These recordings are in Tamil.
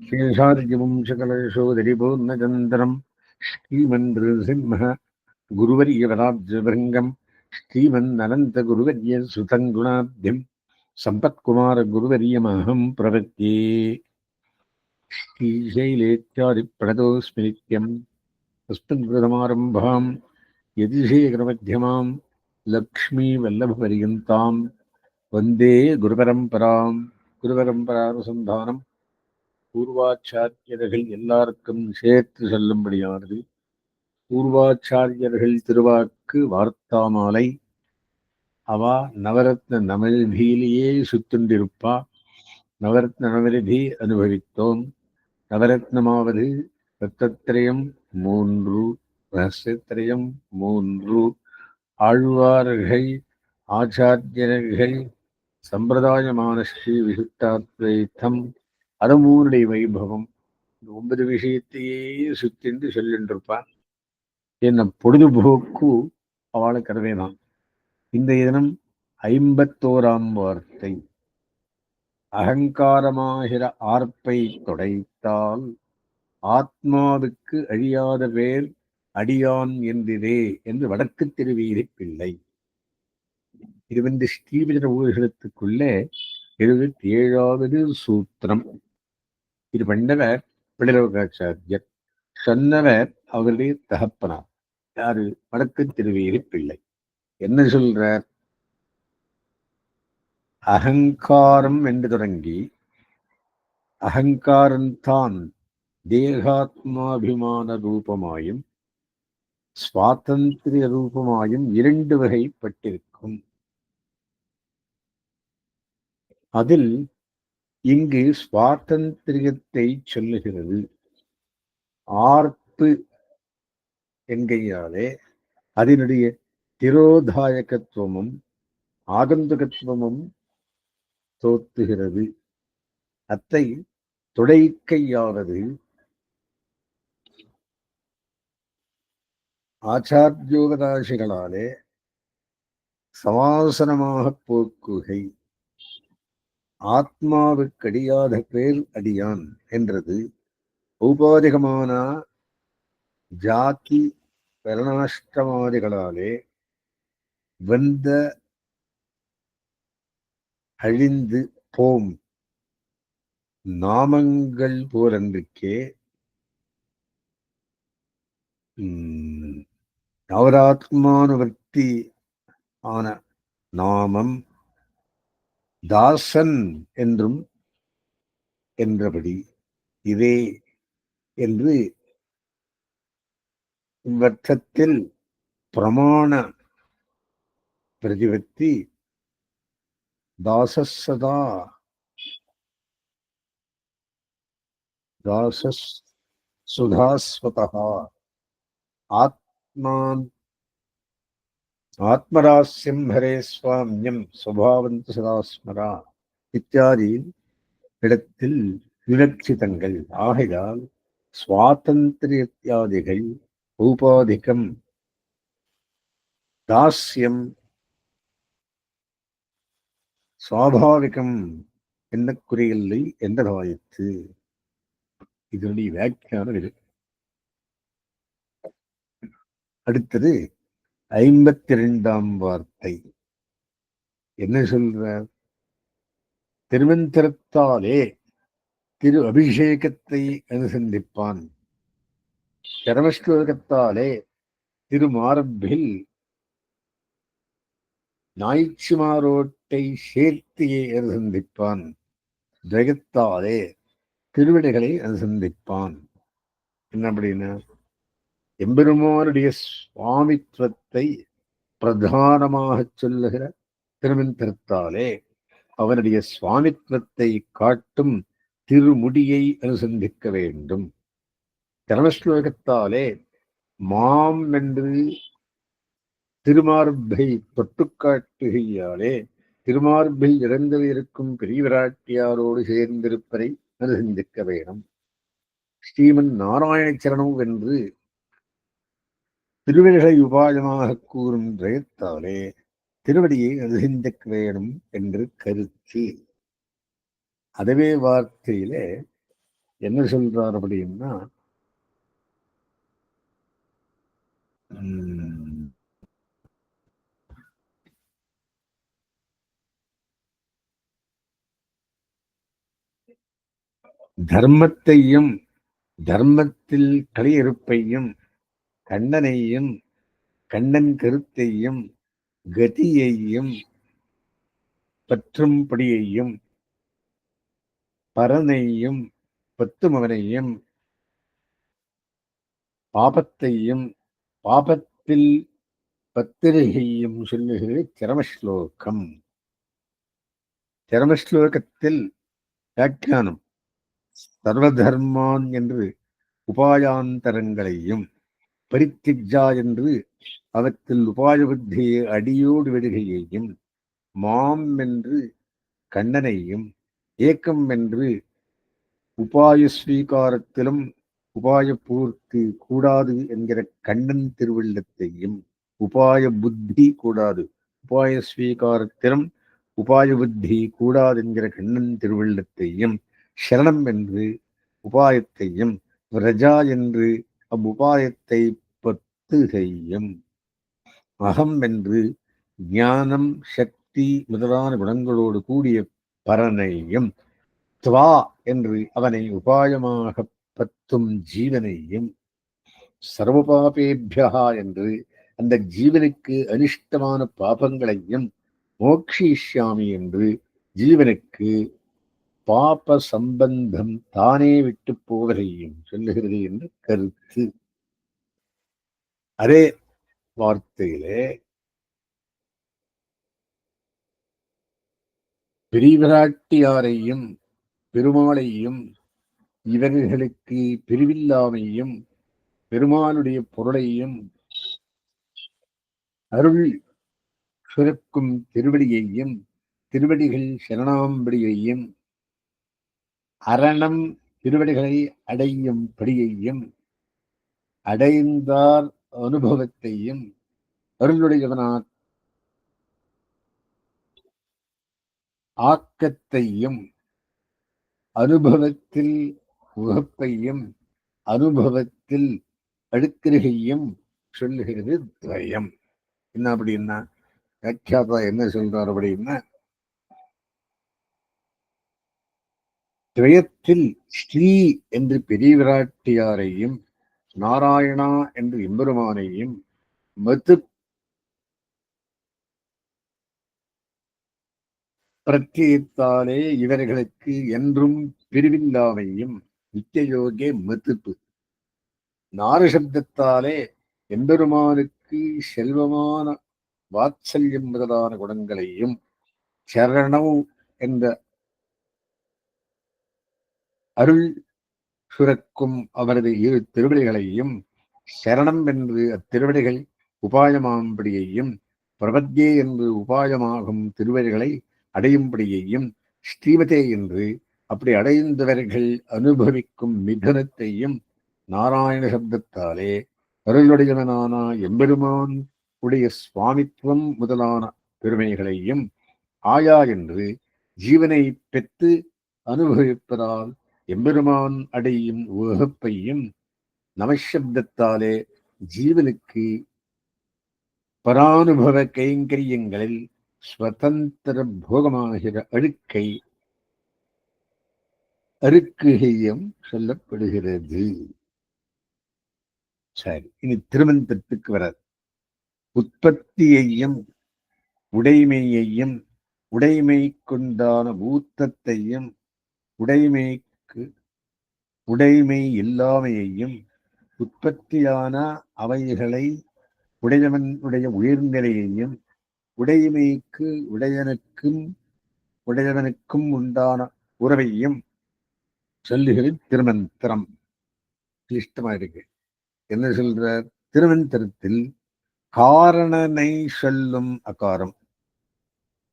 சேஷாதிபும்சகலயசோதரிபூர்ணச்சந்திரம் ஸ்ரீமன்று சிம்ம குருவரியவராஜபிருங்கம் ஸ்ரீமன்னனந்த குருவரிய சுதங்குணாப்தியம் சம்பத்குமார குருவரியமாகம் பிரவத்தே ஸ்ரீசைலேத்யாதிப்ரணதோஸ்மி நித்யம் தஸ்மின் பிரதமாரம்பாம் யதிசேகரமத்தியமாம் லக்ஷ்மீ வல்லபபரியந்தாம் வந்தே குருபரம்பராம் குருபரம்பரானுசந்தானம் பூர்வாச்சாரியர்கள் எல்லாருக்கும் சேர்த்து செல்லும்படியானது. பூர்வாச்சாரியர்கள் திருவாக்கு வார்த்தாமாலை. அவா நவரத்ன நவநிதியிலேயே சுத்துண்டிருப்பா நவரத்ன நவநிதி அனுபவித்தோம். நவரத்னமாவது ரத்தத்திரயம் மூன்று ரகசியத்திரயம் மூன்று. ஆழ்வார்கள் ஆச்சாரியர்கள் சம்பிரதாயமான ஸ்ரீ விசுத்தாத்வைத்தம். அறமூனுடைய வைபவம். இந்த ஒன்பது விஷயத்தையே சுத்திண்டு சொல்லின்றிருப்பான். என்ன பொழுதுபோக்கு அவளை கருவேதான் இந்த தினம் ஐம்பத்தோராம் வார்த்தை. அகங்காரமாகிற ஆர்ப்பை தொடைத்தால் ஆத்மாவுக்கு அழியாத பேர் அடியான் என்றதே என்று வடக்கு திருவீதி பிள்ளை. இது வந்து ஸ்ரீவிஜன ஊர்களுக்குள்ளே இருபத்தி ஏழாவது சூத்திரம். இது பண்ணவர் பிள்ளலோகாச்சாரியர் சொன்னவர் அவருடைய தகப்பனார். யாரு? வடக்கு திருவேலி பிள்ளை. என்ன சொல்றார்? அகங்காரம் என்று தொடங்கி அகங்காரம்தான் தேகாத்மாபிமான ரூபமாயும் சுவாதந்திரிய ரூபமாயும் இரண்டு வகைப்பட்டிருக்கும். அதில் இங்கு சுவாதந்திரியத்தை சொல்லுகிறது. ஆர்ப்பு என்கையாலே அதனுடைய திரோதாயகத்துவமும் ஆகந்துகத்துவமும் தோத்துகிறது அத்தை துடைக்கையானது ஆச்சாரியோகதாசிகளாலே சமாசனமாக போக்குகை. ஆத்மாவுக்கடியாத பேர் அடியான் என்றது ஔபாதிகமான ஜாதி வரணாஷ்டமாதிகளாலே வந்த அழிந்து போம். நாமங்கள் போலன்றிருக்கே நவராத்மானுவர்த்தி ஆன நாமம் தாசன் என்றும் என்றபடி இதே என்று இவ்வர்த்தத்தில் பிரமாண பிரதிபத்தி தாசசதா. தாசஸ் சுதாஸ்வதா ஆத்மான் ஆத்மராஸ்யம் ஹரே சுவாமியம் சுபாவந்து சதாஸ்மரா இத்தியாதி இடத்தில் விலட்சிதங்கள். ஆகையால் சுவாதந்திரியாதிகள் உபாதிகம். தாஸ்யம் சுவாபாவிகம் என்ன குறையில்லை என்றதாயிற்று. இதனுடைய வியாக்கியானம் இது அடுத்தது ஐம்பத்தி ரெண்டாம் வார்த்தை. என்ன சொல்றார்? திருமந்திரத்தாலே திரு அபிஷேகத்தை அனுசந்திப்பான். சரமஸ்லோகத்தாலே திருமார்பில் நாய்ச்சிமாரோட்டை சேர்த்தியை அனுசந்திப்பான். ஜெகத்தாலே திருவிடைகளை அனுசந்திப்பான். என்ன அப்படின்னா எம்பெருமானுடைய சுவாமித்துவத்தை பிரதானமாக சொல்லுகிற திருமந்திரத்தாலே அவனுடைய சுவாமித்துவத்தை காட்டும் திருமுடியை அனுசந்திக்க வேண்டும். தர்மஸ்லோகத்தாலே மாம் என்று திருமார்பை தொட்டுக்காட்டுகையாலே திருமார்பில் இறந்து இருக்கும் பெரியவிராட்டியாரோடு சேர்ந்திருப்பதை அனுசந்திக்க வேணும் ஸ்ரீமன் நாராயண சரணம் என்று திருவிழை உபாயமாக கூறும் ஜெயத்தாலே திருவடியை அனுசந்திக்க வேணும் என்று கருத்து. அதவே வார்த்தையிலே என்ன சொல்றார் அப்படின்னா உம், தர்மத்தையும் தர்மத்தில் கலையிருப்பையும் கண்ணனையும் கண்ணன் கருத்தையும் கதியையும் பற்றும்படியையும் பரனையும் பத்துமவனையும் பாபத்தையும் பாபத்தில் பத்திரிகையும் சொல்லுகிறது திரமஸ்லோகம் திரமஸ்லோகத்தில் வியாக்கியானம் சர்வதர்மான் என்று உபாயாந்தரங்களையும் பரித்திஜா என்று அவற்றில் உபாய புத்தியை அடியோடு விடுகையையும் மாம் என்று கண்ணனையும் ஏக்கம் என்று உபாய ஸ்வீகாரத்திலும் உபாய பூர்த்தி கூடாது என்கிற கண்ணன் திருவள்ளத்தையும் உபாய புத்தி கூடாது உபாய ஸ்வீகாரத்திலும் உபாய புத்தி கூடாது என்கிற கண்ணன் திருவள்ளத்தையும் சரணம் என்று உபாயத்தையும் பிரஜா என்று அவ்வுபாயத்தை பத்து செய்யும் அகம் என்று ஞானம் சக்தி முதலான குணங்களோடு கூடிய பரனையும் துவா என்று அவனை உபாயமாக பத்தும் ஜீவனையும். சர்வபாபேபியா என்று அந்த ஜீவனுக்கு அனிஷ்டமான பாபங்களையும் மோக்ஷிஷ்யாமி என்று ஜீவனுக்கு பாப சம்பந்தம் தானே விட்டு போவதையும் சொல்லுகிறது என்று கருத்து. அதே வார்த்தையிலே பிரிவிராட்டியாரையும் பெருமாளையும் இவர்களுக்கு பிரிவில்லாமையும் பெருமாளுடைய பொருளையும் அருள் சுரக்கும் திருவடியையும் திருவடிகள் சரணாம்படியையும் அரணம் திருவடிகளை அடையும் படியையும் அடைந்தார் அனுபவத்தையும் அருளுடையவனார். ஆக்கத்தையும் அனுபவத்தில் உகப்பையும் அனுபவத்தில் அடுக்கிருகையும் சொல்லுகிறது துவயம். என்ன அப்படின்னா வியாக்கியாதா என்ன சொல்றார் அப்படின்னா திரயத்தில் ஸ்ரீ என்று பெரியவிராட்டியாரையும் நாராயணா என்று எம்பெருமானையும் மது பிரத்யத்தாலே இவர்களுக்கு என்றும் பிரிவில்லாமையும் நித்தியோகே மதுப்பு. நாரசப்தத்தாலே எம்பெருமானுக்கு செல்வமான வாத்சல்யம் முதலான குணங்களையும் சரணவ் என்ற அருள் சுரக்கும் அவரது இரு திருவடிகளையும் சரணம் என்று அத்திருவடிகள் உபாயமாகும்படியையும் பிரபத்யே என்று உபாயமாகும் திருவடிகளை அடையும்படியையும் ஸ்ரீமதே என்று அப்படி அடைந்தவர்கள் அனுபவிக்கும் மிதனத்தையும் நாராயண சப்தத்தாலே அருளுடையவனான எம்பெருமான் உடைய சுவாமித்துவம் முதலான பெருமைகளையும் ஆயா என்று ஜீவனை பெற்று அனுபவிப்பதால் எம்பெருமான் அடையும் உகப்பையும் நமசப்தத்தாலே ஜீவனுக்கு பரானுபவ கைங்கரியங்களில் ஸ்வதந்திர போகமாகிற அழுக்கை அருக்குகையும் சொல்லப்படுகிறது. சரி இனி திருமந்தத்துக்கு வர உற்பத்தியையும் உடைமையையும் உடைமை கொண்டான ஊத்தத்தையும் உடைமை உடைமைக்கு உடைமை இல்லாமையையும் உற்பத்தியான அவைகளை உடையவனுடைய உயர்நிலையையும் உடைமைக்கு உடையனுக்கும் உடையவனுக்கும் உண்டான உறவையும் சொல்லுகிறது திருமந்திரம். கிளிஷ்டமா இருக்கு என்ன சொல்றார்? திருமந்திரத்தில் காரணனை சொல்லும் அகாரம்.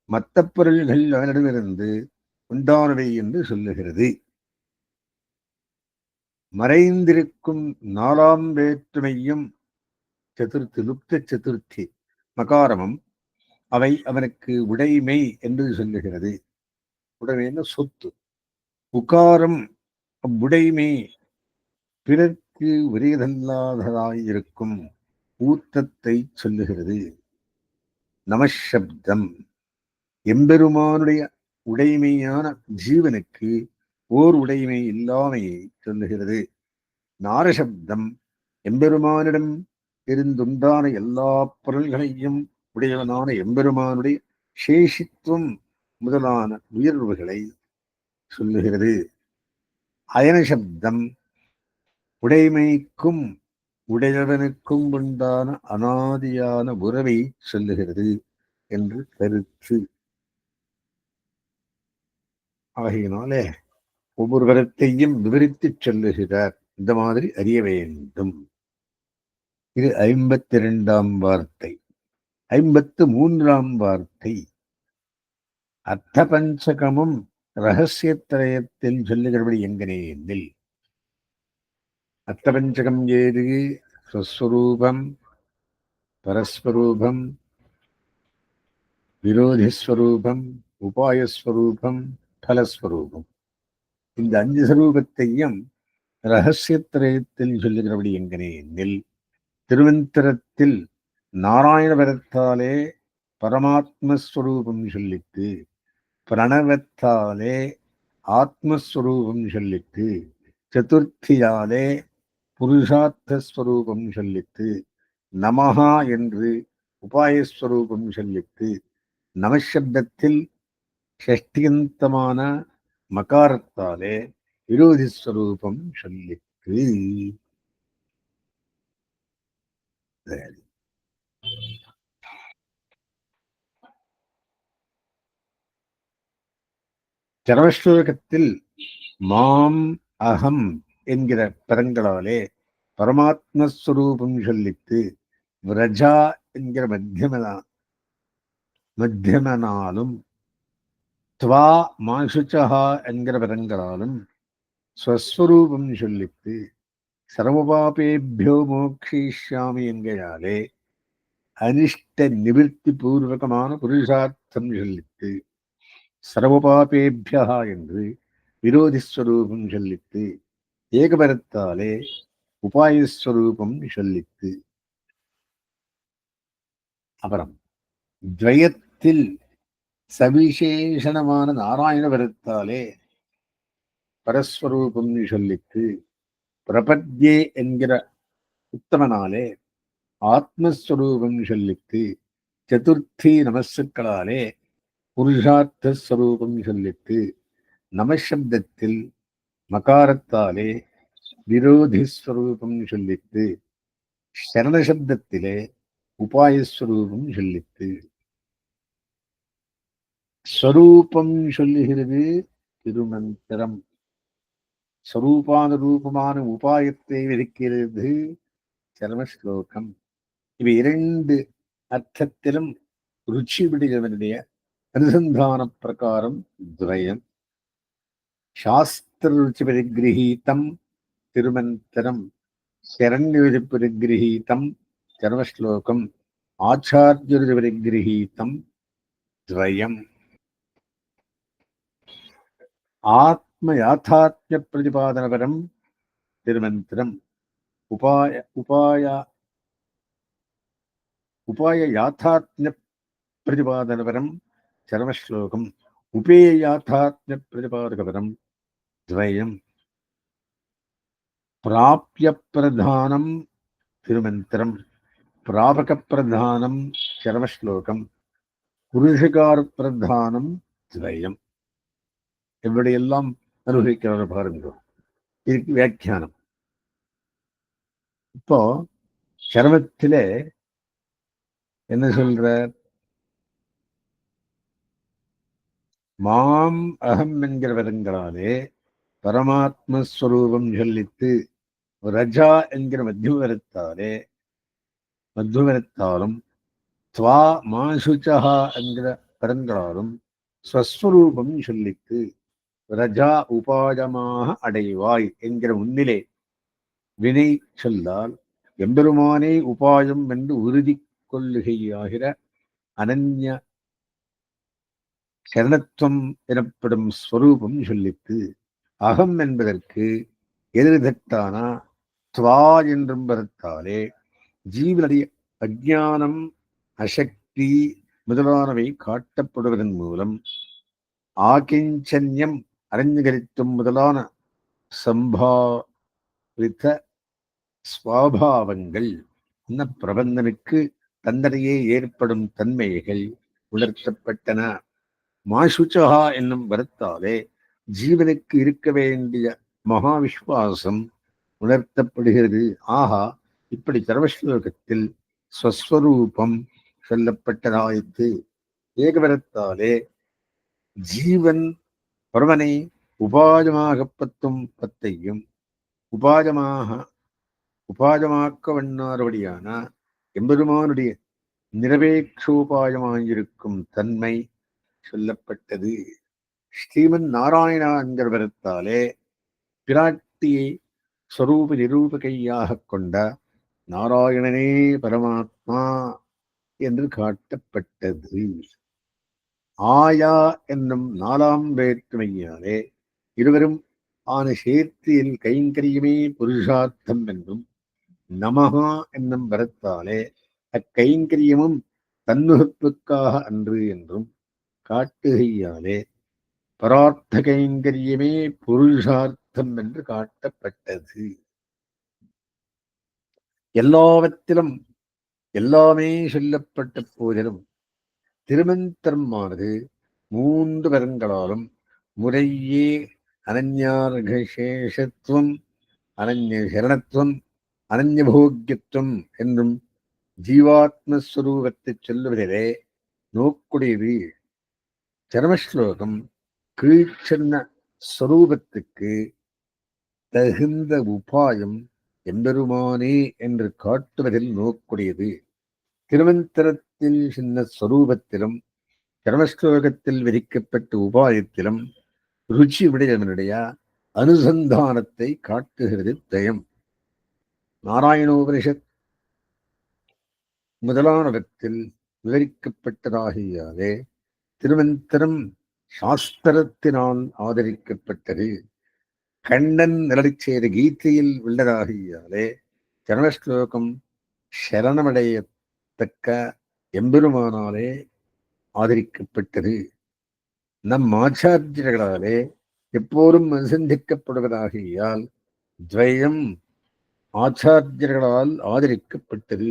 மற்ற பொருள்கள் அவனிடமிருந்து உண்டானவை என்று சொல்லுகிறது. மறைந்திருக்கும் நாலாம் வேற்றுமையும் சதுர்த்தி லுப்த சதுர்த்தி மகாரமும் அவை அவனுக்கு உடைமை என்று சொல்லுகிறது. உடைமைன்னு சொத்து. உகாரம் அவ்வுடைமை பிறர்க்கு உரியதல்லாததாயிருக்கும் ஊத்தத்தை சொல்லுகிறது. நமசப்தம் எம்பெருமானுடைய உடைமையான ஜீவனுக்கு ஓர் உடைமை இல்லாமையை சொல்லுகிறது. நாரசப்தம் எம்பெருமானிடம் இருந்துண்டான எல்லா பொருள்களையும் உடையவனான எம்பெருமானுடைய சேஷித்துவம் முதலான உயர்வுகளை சொல்லுகிறது. அயன சப்தம் உடைமைக்கும் உடையவனுக்கும் உண்டான அனாதியான உறவை சொல்லுகிறது என்று கருத்து. ஆகையினாலே ஒவ்வொரு கருத்தையும் விவரித்து சொல்லுகிறார். இந்த மாதிரி அறிய வேண்டும். இது ஐம்பத்தி இரண்டாம் வார்த்தை. ஐம்பத்து மூன்றாம் வார்த்தை. அர்த்த பஞ்சகமும் ரகசியத்திரயத்தில் சொல்லுகிறபடி எங்கனே என்னில் அர்த்தபஞ்சகம் ஏது? ஸ்வஸ்வரூபம் பரஸ்வரூபம் விரோதிஸ்வரூபம் உபாயஸ்வரூபம் ஃபலஸ்வரூபம் இந்த அஞ்சு சரூபத்தையும் ரகசியத்திரயத்தில் சொல்லுகிறபடி எங்கனே நெல். திருவந்திரத்தில் நாராயணபரத்தாலே பரமாத்மஸ்வரூபம் சொல்லித்து பிரணவத்தாலே ஆத்மஸ்வரூபம் சொல்லித்து சதுர்த்தியாலே புருஷார்த்தஸ்வரூபம் சொல்லித்து நமஹா என்று உபாயஸ்வரூபம் சொல்லித்து நமசப்தத்தில் ஷஷ்டியந்தமான மகாரத்தாலே விரோதி ஸ்வரூபம் சொல்லித்து சரவஸ்லோகத்தில் மாம் அகம் என்கிற பதங்களாலே பரமாத்மஸ்வரூபம் சொல்லித்து விரஜா என்கிற மத்தியமனா மத்தியமனாலும் துவா மாசுச்சஹா என்கிற பதங்களாலும் ஸ்வஸ்வரூபம் சொல்லித்து சர்வபாபேபியோ மோக்ஷிஷ்யாமி என்கிறாலே அனிஷ்ட நிவர்த்தி பூர்வகமான புருஷார்த்தம் சொல்லித்து சர்வபாபேபியா என்று விரோதிஸ்வரூபம் சொல்லித்து ஏகபரத்தாலே உபாயஸ்வரூபம் சொல்லித்து அப்புறம் துவயத்தில் சவிசேஷணமான நாராயணபரத்தாலே பரஸ்வரூபம் சொல்லித்து பிரபத்யே என்கிற உத்தமனாலே ஆத்மஸ்வரூபம் சொல்லித்து சதுர்த்தி நமசுக்களாலே புருஷார்த்தஸ்வரூபம் சொல்லித்து நமசப்தத்தில் மகாரத்தாலே விரோதிஸ்வரூபம் சொல்லித்து சரணசப்தத்திலே உபாயஸ்வரூபம் சொல்லித்து ஸ்வரூபம் சொல்லுகிறது திருமந்திரம். ஸ்வரூபான ரூபமான உபாயத்தை விதிக்கிறது சர்மஸ்லோகம் இவை இரண்டு அர்த்தத்திலும் ருச்சி பிடிகவனுடைய அனுசந்தான பிரகாரம் துரயம் சாஸ்திர ருச்சி பரிகிரகீதம் திருமந்திரம். சரண்யருதி பரிகிரகீதம் சர்மஸ்லோகம் ஆச்சாரியருதி பரிகிரகீதம் துவயம். ఆత్మ యాథాత్మ్య ప్రతిపాదనపరం తిరుమంత్రం. ఉపాయ ఉపాయ ఉపాయ యాథాత్మ్య ప్రతిపాదనపరం చరమశ్లోకం. ఉపేయ యాథాత్మ్య ప్రతిపాదకపరం ద్వయం. ప్రాప్య ప్రధానం తిరుమంత్రం. ప్రాపక ప్రధానం చరమశ్లోకం. కృషికారు ప్రధానం ద్వయం. எல்லாம் அனுபவிக்கிறார் பாருங்க இதுக்கு வியாக்கியானம் இப்போ சரமத்திலே என்ன சொல்ற மாம் அகம் என்கிற பரமாத்மஸ்வரூபம் சொல்லித்து ரஜா என்கிற மத்தியவரத்தாலே மத்தியவரத்தாலும் துவா மாசுச்சா என்கிற பதங்களாலும் ஸ்வஸ்வரூபம் சொல்லித்து ரஜா உபாயமாக அடைவாய் என்கிற முன்னிலே வினை சொல்லால் எம்பெருமானே உபாயம் என்று உறுதி கொள்ளுகையாகிற அனன்ய சரணத்துவம் எனப்படும் ஸ்வரூபம் சொல்லித்து அகம் என்பதற்கு எதிர்தட்டானா துவா என்றும் பதத்தாலே ஜீவனுடைய அஜானம் அசக்தி முதலானவை காட்டப்படுவதன் மூலம் ஆகிஞ்சன்யம் அறிஞரித்தும் முதலான சம்பாவித்த ஸ்வாபாவங்கள். இந்த பிரபந்தனுக்கு தந்தனையே ஏற்படும் தன்மைகள் உணர்த்தப்பட்டன. மாசுச்சகா என்னும் வரத்தாலே ஜீவனுக்கு இருக்க வேண்டிய மகா விஸ்வாசம் உணர்த்தப்படுகிறது. ஆஹா இப்படி சர்வஸ்லோகத்தில் ஸ்வஸ்வரூபம் சொல்லப்பட்டதாயிற்று. ஏகவரத்தாலே ஜீவன் பரமனை உபாஜமாக பத்தும் பத்தையும் உபாஜமாக உபாஜமாக்க வண்ணாறுபடியான எம்பெருமானுடைய நிரபேட்சோபாயமாயிருக்கும் தன்மை சொல்லப்பட்டது. ஸ்ரீமன் நாராயணா என்கிற பிராட்டியை ஸ்வரூப நிரூபகையாக கொண்ட நாராயணனே பரமாத்மா என்று காட்டப்பட்டது. ஆயா என்னும் நாலாம் வேற்றுமையாலே இருவரும் ஆன சேர்த்தியில் கைங்கரியமே புருஷார்த்தம் என்றும் நமகா என்னும் வரத்தாலே அக்கைங்கரியமும் தன்னுகப்புக்காக அன்று என்றும் காட்டுகையாலே பரார்த்த கைங்கரியமே புருஷார்த்தம் என்று காட்டப்பட்டது. எல்லாவற்றிலும் எல்லாமே சொல்லப்பட்ட போதிலும் திருமந்திரமானது மூன்று வரங்களாலும் முறையே அனன்யார்கசேஷத்துவம் அனன்ய சரணத்துவம் அனன்யபோக்கியத்துவம் என்றும் ஜீவாத்மஸ்வரூபத்தை சொல்லுவதிலே நோக்குடையது. சரமஸ்லோகம் கீழ்ச்சென்ன ஸ்வரூபத்துக்கு தகுந்த உபாயம் எம்பெருமானே என்று காட்டுவதில் நோக்குடையது. திருமந்திரத்தில் சின்ன ஸ்வரூபத்திலும் கர்மஸ்லோகத்தில் விதிக்கப்பட்ட உபாயத்திலும் ருச்சி உடையவனுடைய அனுசந்தானத்தை காட்டுகிறது தயம். நாராயணோபனிஷத் முதலானவற்றில் விவரிக்கப்பட்டதாகியாலே திருமந்திரம் சாஸ்திரத்தினால் ஆதரிக்கப்பட்டது. கண்ணன் நிலடிச் செய்த கீதையில் உள்ளதாகியாலே சரணஸ்லோகம் சரணமடையத்தக்க எம்பெருமானாலே ஆதரிக்கப்பட்டது. நம் ஆச்சாரியர்களாலே எப்போதும் அனுசந்திக்கப்படுவதாகியால் துவயம் ஆச்சாரியர்களால் ஆதரிக்கப்பட்டது.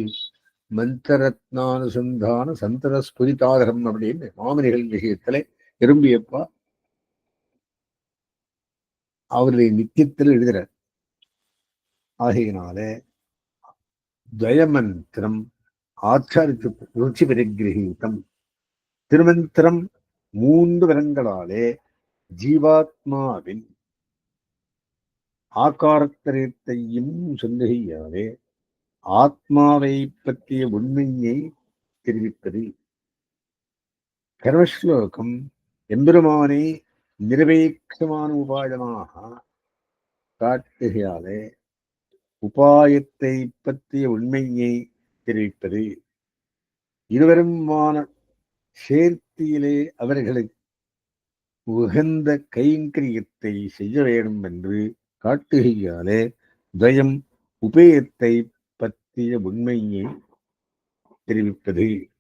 மந்திரத்னானுசந்தான சந்தர ஸ்புரிதாதரம் அப்படின்னு மாமனிகள் விஷயத்துல விரும்பியப்பா அவருடைய நித்தியத்தில் எழுதுறார் ஆகையினாலே துவயமந்திரம் ஆச்சாரித்து ருச்சி பரிகிரகீதம் திருமந்திரம் மூன்று விரங்களாலே ஜீவாத்மாவின் ஆக்காரத்தரத்தையும் சொல்லுகையாலே ஆத்மாவை பற்றிய உண்மையை தெரிவிப்பது. கர்மஸ்லோகம் எம்பெருமானை நிரபேட்சமான உபாயமாக காட்டுகையாலே உபாயத்தை பற்றிய உண்மையை தெரிவிப்பது இருவருமான சேர்த்தியிலே அவர்களுக்கு உகந்த கைங்கரியத்தை செய்ய வேண்டும் என்று காட்டுகையாலே துவயம் உபயத்தை பற்றிய உண்மையை தெரிவிப்பது.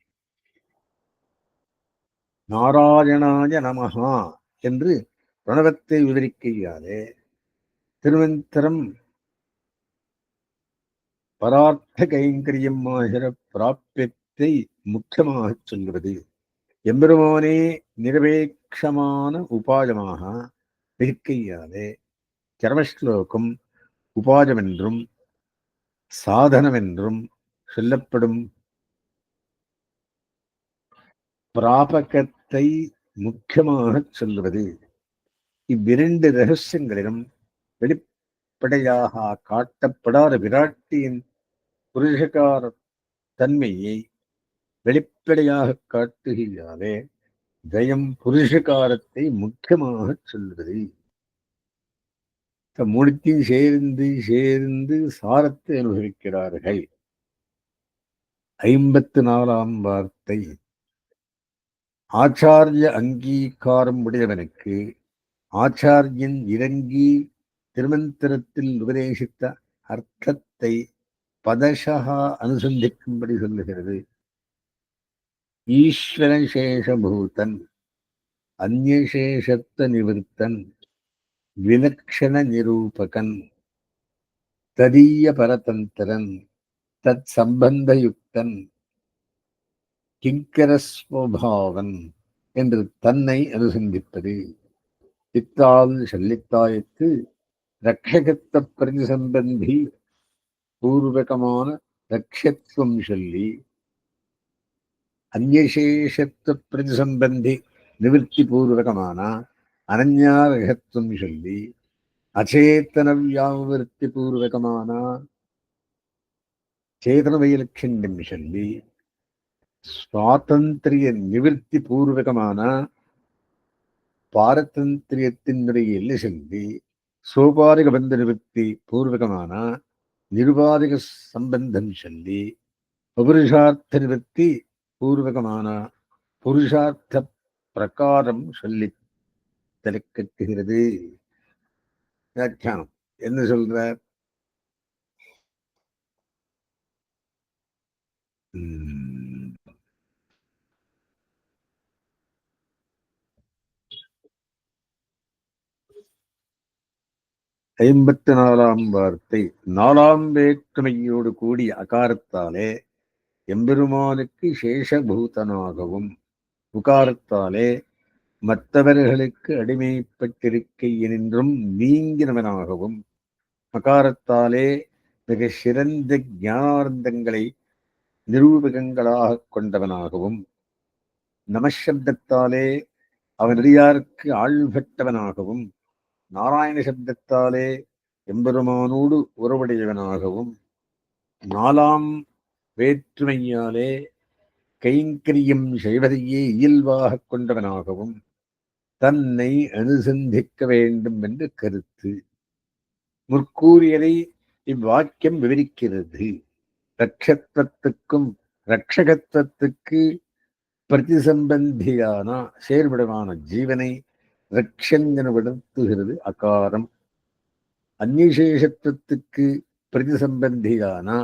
நாராயணாய நமகா என்று பிரணவத்தை விவரிக்கையாலே திருவந்தரம் பரார்த்த கைங்கரியம் ஆகிற பிராப்பியத்தை முக்கியமாக சொல்கிறது. எம்பெருமானே நிரபேட்சமான உபாயமாக இருக்கையாலே சரமஸ்லோகம் உபாயமென்றும் சாதனமென்றும் சொல்லப்படும் பிராபகத்தை முக்கியமாக சொல்லுவது. இவ்விரண்டு ரகசியங்களிலும் வெளிப்படையாக காட்டப்படாத விராட்டியின் புருஷகார தன்மையை வெளிப்படையாக காட்டுகிறாலே ஜெயம் புருஷகாரத்தை முக்கியமாக சொல்வது மூணுத்தையும் சேர்ந்து சேர்ந்து சாரத்தை அனுபவிக்கிறார்கள். ஐம்பத்து நாலாம் வார்த்தை. ஆச்சாரிய அங்கீகாரம் உடையவனுக்கு ஆச்சாரியன் இறங்கி திருமந்திரத்தில் உபதேசித்த அர்த்தத்தை பதசகா அனுசந்திக்கும்படி சொல்லுகிறது. ஈஸ்வரசேஷபூதன் அந்நசேஷத்த நிவர்த்தன் விலக்ஷண நிரூபகன் ததீய பரதந்திரன் தத் சம்பந்தயுக்தன் கிங்கரஸ்வபாவன் என்று தன்னை அனுசந்திப்பது. இத்தால் சொல்லித்தாயத்து ரட்சகத்த பிரதிசம்பந்தி பூர்வகமான லட்சியத்துவம் சொல்லி அந்நசேஷத்துவ பிரதிசம்பந்தி நிவர்த்தி பூர்வகமான அனன்யாரகத்துவம் சொல்லி அச்சேத்தன வியாவிருத்தி பூர்வகமான சேதன வைலட்சண்யம் சொல்லி சுவாதந்திரிய நிவர்த்தி பூர்வகமான பாரதந்திரியத்தினுடைய எல்லை சொல்லி சோபாரிக பந்த நிவர்த்தி பூர்வகமான நிருபாதிக சம்பந்தம் சொல்லி புருஷார்த்த நிவர்த்தி பூர்வகமான புருஷார்த்த பிரகாரம் சொல்லி தலைக்கட்டுகிறது. வியாக்கியானம். என்ன சொல்ற? உம், ஐம்பத்தி நாலாம் வார்த்தை. நாலாம் வேற்றுமையோடு கூடிய அகாரத்தாலே எம்பெருமானுக்கு சேஷபூதனாகவும் உகாரத்தாலே மற்றவர்களுக்கு அடிமைப்பட்டிருக்கையினின்றும் நீங்கினவனாகவும் மகாரத்தாலே மிக சிறந்த ஞானார்த்தங்களை நிரூபகங்களாக கொண்டவனாகவும் நமசப்தத்தாலே அவனடியாருக்கு ஆள்பட்டவனாகவும் நாராயண சப்தத்தாலே எம்பெருமானோடு உறவுடையவனாகவும் நாலாம் வேற்றுமையாலே கைங்கரியம் செய்வதையே இயல்பாக கொண்டவனாகவும் தன்னை அனுசந்திக்க வேண்டும் என்று கருத்து. முற்கூறியதை இவ்வாக்கியம் விவரிக்கிறது. ரட்சத்துவத்துக்கும் ரட்சகத்துவத்துக்கு பிரதிசம்பந்தியான செயல்படமான ஜீவனை ரட்சங்கனப்படுத்துகிறது அகாரம். அந்நிசேஷத்துவத்துக்கு பிரதிசம்பந்தியானா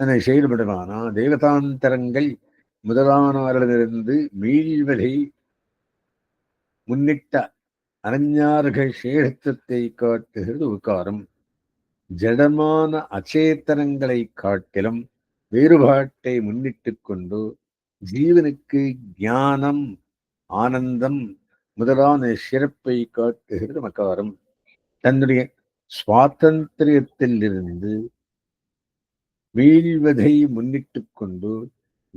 தன்னை செயல்படுவானா தேவதாந்தரங்கள் முதலானவரிடமிருந்து மீள்வதை முன்னிட்ட அனஞ்ஞார்க சேஷத்துவத்தை காட்டுகிறது உக்காரம் ஜடமான அச்சேத்தனங்களை காட்டிலும் வேறுபாட்டை முன்னிட்டு கொண்டு ஜீவனுக்கு ஞானம் ஆனந்தம் முதலான சிறப்பை காட்டுகிறது மக்காரம். தன்னுடைய சுவாதந்திரியத்திலிருந்து வீழ்வதை முன்னிட்டுக் கொண்டு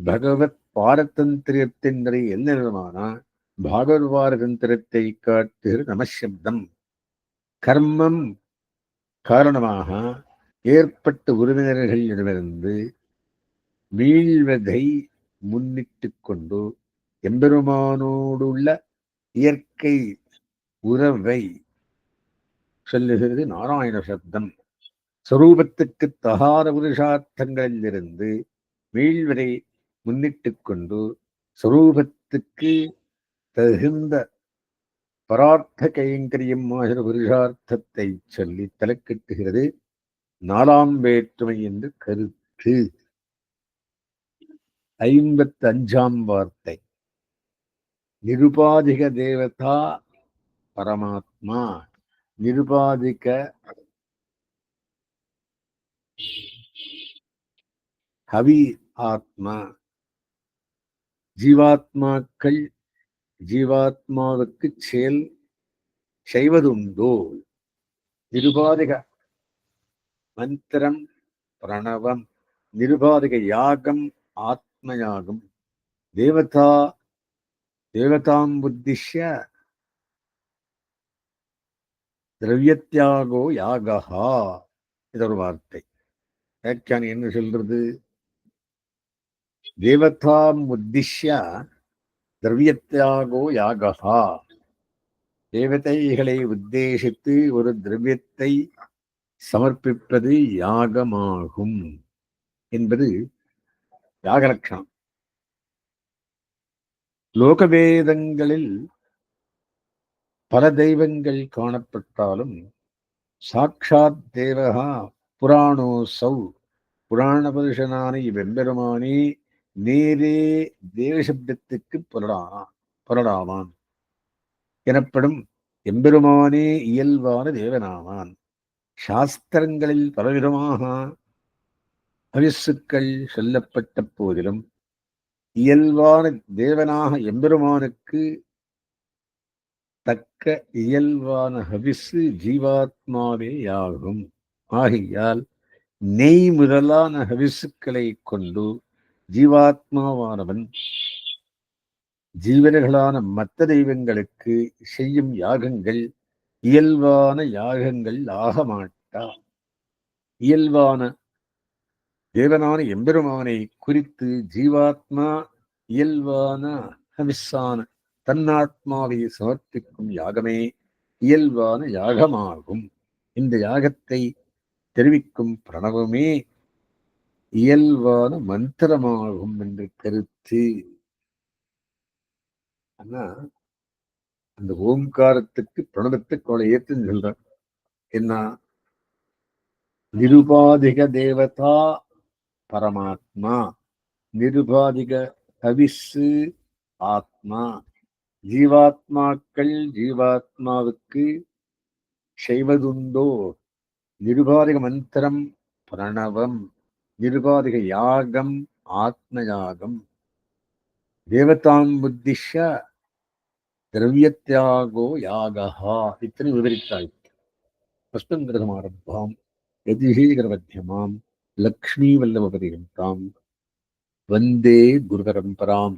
பகவத் பாரதந்திரியத்தினுடைய என்ன பாகவத் பாரதந்திரத்தை காட்டுகிற நமசப்தம். கர்மம் காரணமாக ஏற்பட்ட உறவினர்களிடமிருந்து வீழ்வதை முன்னிட்டுக் கொண்டு எம்பெருமானோடுள்ள இயற்கை உறவை சொல்லுகிறது நாராயண சப்தம். சொரூபத்துக்கு தகாத புருஷார்த்தங்களிலிருந்து வீழ்வதை முன்னிட்டுக் கொண்டு சொரூபத்துக்கு தகுந்த பரார்த்த கைங்கரியம் ஆகிற புருஷார்த்தத்தை சொல்லி தலைக்கட்டுகிறது நாலாம் வேற்றுமை என்று கருத்து. ஐம்பத்தி அஞ்சாம் வார்த்தை. நிருபாதிக தேவதா பரமாத்மா. நிருபாதிக கவி ஆத்மா. ஜீவாத்மாக்கள் ஜீவாத்மாவுக்கு செயல் செய்வதுண்டோ? நிருபாதிக மந்திரம் பிரணவம். நிருபாதிக யாகம் ஆத்மயாகம் தேவதா தேவதாம் உத்திஷ்ய திரவியத்தியாகோ யாகா இது ஒரு வார்த்தை வியாக்கியானம் என்ன சொல்றது தேவதாம் உத்திஷ்ய திரவியத்தியாகோ யாகா தேவதைகளை உத்தேசித்து ஒரு திரவியத்தை சமர்ப்பிப்பது யாகமாகும் என்பது யாகலட்சணம் லோகவேதங்களில் பல தெய்வங்கள் காணப்பட்டாலும் சாட்சாத் தேவகா புராணோ சௌ புராண புருஷனான இவ்வெம்பெருமானே நேரே தேவசப்தத்துக்கு புரளானான் புரடாவான் எனப்படும் எம்பெருமானே இயல்பான தேவனாவான். சாஸ்திரங்களில் பலவிதமாக அவிசுக்கள் சொல்லப்பட்ட போதிலும் இயல்பான தேவனாக எம்பெருமானுக்கு தக்க இயல்பான ஹவிசு ஜீவாத்மாவே யாகும். ஆகையால் நெய் முதலான ஹவிசுக்களை கொண்டு ஜீவாத்மாவானவன் ஜீவர்களான மற்ற தெய்வங்களுக்கு செய்யும் யாகங்கள் இயல்பான யாகங்கள் ஆக மாட்டான். இயல்பான தேவனான எம்பெருமானை குறித்து ஜீவாத்மா இயல்பான ஹவிஸ்ஸான தன்னாத்மாவை சமர்ப்பிக்கும் யாகமே இயல்பான யாகமாகும். இந்த யாகத்தை தெரிவிக்கும் பிரணவமே இயல்பான மந்திரமாகும் என்று கருத்து. ஆனா அந்த ஓம்காரத்துக்கு பிரணவத்தை கொலை ஏற்றுன்னு சொல்றார். என்ன? நிருபாதிக தேவதா பரமாத்மா நிருபாதிக ஹவிஸ்ஸு ஆத்மா. ஜீவாத்மாக்கள் ஜீவாத்மாவுக்கு செய்வதுண்டோ? நிருபாதிக மந்திரம் பிரணவம். நிருபாதிக யாகம் ஆத்ம யாகம் தேவதாம் புத்திஷ திரவியத்தியாகோ யாகா இத்தனை விவரித்தாயிற்று அஷ்டங்கிரகமாரம்பாம் யதிஷீகரமத்தியமாம் லக்ஷ்மீவல்லபபரியந்தாம் வந்தே குருபரம்பராம்